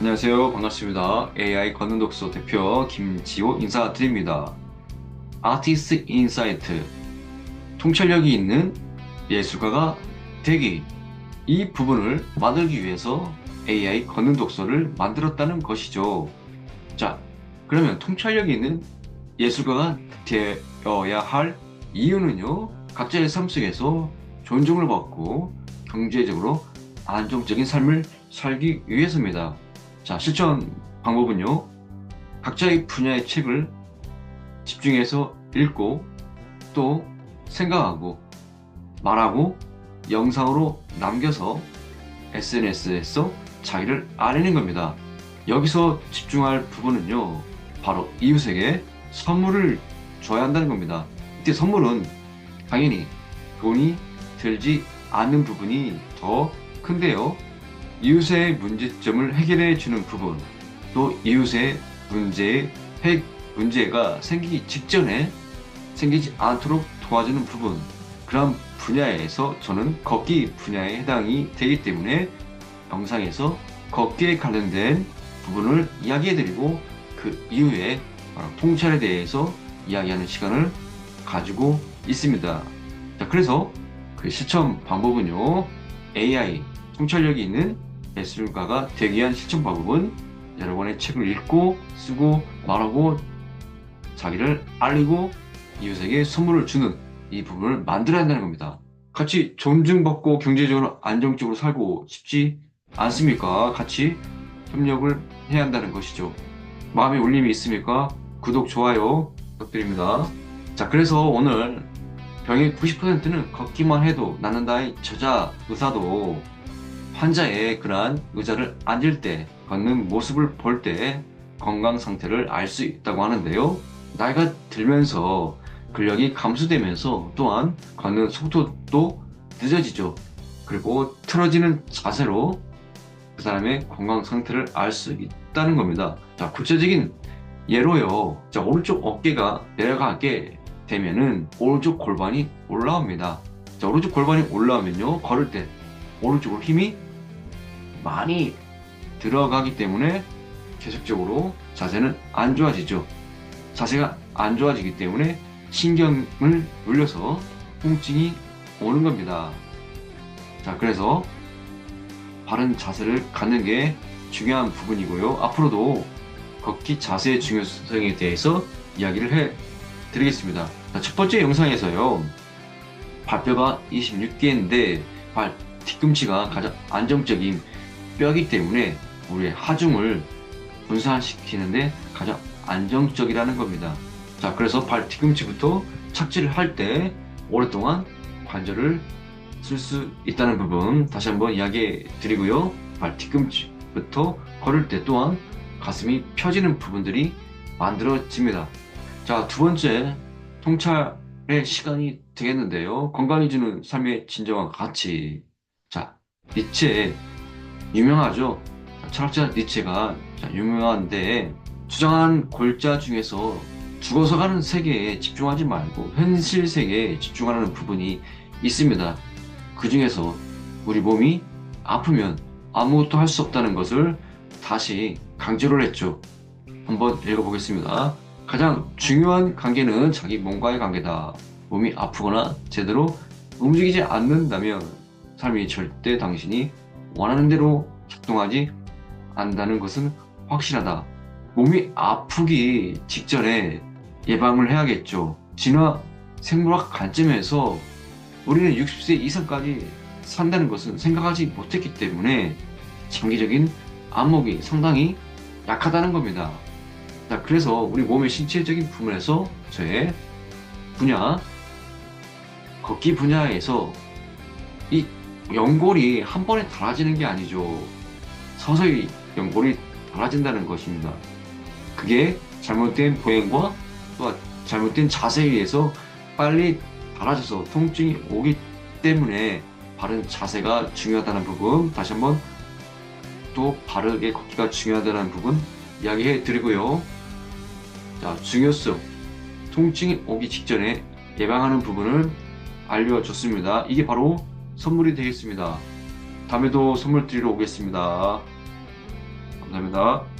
안녕하세요. 반갑습니다. AI 걷는 독서 대표 김지호 인사드립니다. 아티스트 인사이트 통찰력이 있는 예술가가 되기 이 부분을 만들기 위해서 AI 걷는 독서를 만들었다는 것이죠. 자, 그러면 통찰력이 있는 예술가가 되어야 할 이유는요. 각자의 삶 속에서 존중을 받고 경제적으로 안정적인 삶을 살기 위해서입니다. 자, 실천 방법은요. 각자의 분야의 책을 집중해서 읽고 또 생각하고 말하고 영상으로 남겨서 SNS에서 자기를 알리는 겁니다. 여기서 집중할 부분은요. 바로 이웃에게 선물을 줘야 한다는 겁니다. 이때 선물은 당연히 돈이 들지 않는 부분이 더 큰데요. 이웃의 문제점을 해결해 주는 부분, 또 이웃의 문제의 핵 문제가 생기기 직전에 생기지 않도록 도와주는 부분, 그런 분야에서 저는 걷기 분야에 해당이 되기 때문에 영상에서 걷기에 관련된 부분을 이야기해드리고 그 이후에 통찰에 대해서 이야기하는 시간을 가지고 있습니다. 자, 그래서 그 실천 방법은요, AI, 통찰력이 있는 예술가가 되기 위한 실천 방법은 여러분의 책을 읽고 쓰고 말하고 자기를 알리고 이웃에게 선물을 주는 이 부분을 만들어야 한다는 겁니다. 같이 존중받고 경제적으로 안정적으로 살고 싶지 않습니까? 같이 협력을 해야 한다는 것이죠. 마음에 울림이 있습니까? 구독, 좋아요 부탁드립니다. 자, 그래서 오늘 병의 90%는 걷기만 해도 낫는다의 저자 의사도 환자의 그러한 의자를 앉을 때 걷는 모습을 볼 때 건강 상태를 알 수 있다고 하는데요. 나이가 들면서 근력이 감소되면서 또한 걷는 속도도 늦어지죠. 그리고 틀어지는 자세로 그 사람의 건강 상태를 알 수 있다는 겁니다. 자, 구체적인 예로요. 자, 오른쪽 어깨가 내려가게 되면은 오른쪽 골반이 올라옵니다. 자, 오른쪽 골반이 올라오면요. 걸을 때 오른쪽으로 힘이 많이 들어가기 때문에 계속적으로 자세는 안 좋아지죠. 자세가 안 좋아지기 때문에 신경을 눌려서 통증이 오는 겁니다. 자, 그래서 바른 자세를 갖는 게 중요한 부분이고요. 앞으로도 걷기 자세의 중요성에 대해서 이야기를 해 드리겠습니다. 자, 첫 번째 영상에서요. 발뼈가 26개인데 발 뒤꿈치가 가장 안정적인 뼈이기 때문에 우리의 하중을 분산시키는데 가장 안정적이라는 겁니다. 자, 그래서 발 뒤꿈치부터 착지를 할 때 오랫동안 관절을 쓸 수 있다는 부분 다시 한번 이야기해 드리고요. 발 뒤꿈치부터 걸을 때 또한 가슴이 펴지는 부분들이 만들어집니다. 자, 두 번째 통찰의 시간이 되겠는데요. 건강해지는 삶의 진정한 가치. 자, 니체 유명하죠. 철학자 니체가 유명한데 주장한 골자 중에서 죽어서 가는 세계에 집중하지 말고 현실 세계에 집중하는 부분이 있습니다. 그 중에서 우리 몸이 아프면 아무것도 할 수 없다는 것을 다시 강조를 했죠. 한번 읽어보겠습니다. 가장 중요한 관계는 자기 몸과의 관계다. 몸이 아프거나 제대로 움직이지 않는다면 삶이 절대 당신이 원하는 대로 작동하지 않는다는 것은 확실하다. 몸이 아프기 직전에 예방을 해야겠죠. 진화 생물학 관점에서 우리는 60세 이상까지 산다는 것은 생각하지 못했기 때문에 장기적인 안목이 상당히 약하다는 겁니다. 자, 그래서 우리 몸의 신체적인 부분에서 저의 분야, 걷기 분야에서 이 연골이 한 번에 달아지는 게 아니죠. 서서히 연골이 달아진다는 것입니다. 그게 잘못된 보행과 또 잘못된 자세에 의해서 빨리 달아져서 통증이 오기 때문에 바른 자세가 중요하다는 부분 다시 한번 또 바르게 걷기가 중요하다는 부분 이야기해 드리고요. 자, 중요성. 통증이 오기 직전에 예방하는 부분을 알려줬습니다. 이게 바로 선물이 되겠습니다. 다음에도 선물 드리러 오겠습니다. 감사합니다.